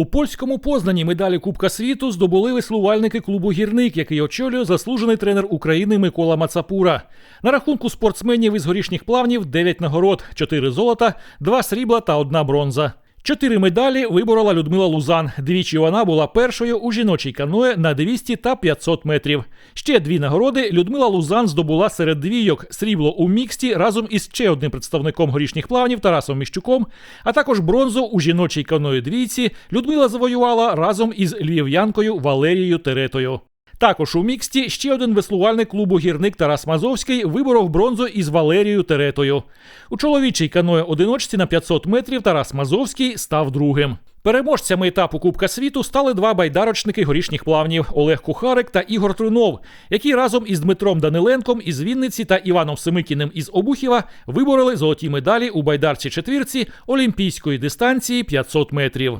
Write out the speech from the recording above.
У польському познані медалі Кубка світу здобули веслувальники клубу Гірник, який очолює заслужений тренер України Микола Мацапура. На рахунку спортсменів із горішніх плавнів 9 нагород, 4 золота, 2 срібла та 1 бронза. Чотири медалі виборола Людмила Лузан. Двічі вона була першою у жіночій каное на 200 та 500 метрів. Ще дві нагороди Людмила Лузан здобула серед двійок срібло у міксті разом із ще одним представником горішніх плавнів Тарасом Міщуком, а також бронзу у жіночій каної двійці Людмила завоювала разом із львів'янкою Валерією Теретою. Також у міксті ще один веслувальник клубу гірник Тарас Мазовський виборов бронзу із Валерією Теретою. У чоловічій каное одиночці на 500 метрів Тарас Мазовський став другим. Переможцями етапу Кубка світу стали два байдарочники горішніх плавнів Олег Кухарик та Ігор Трунов, які разом із Дмитром Даниленком із Вінниці та Іваном Семикіним із Обухіва вибороли золоті медалі у байдарці четвірці олімпійської дистанції 500 метрів.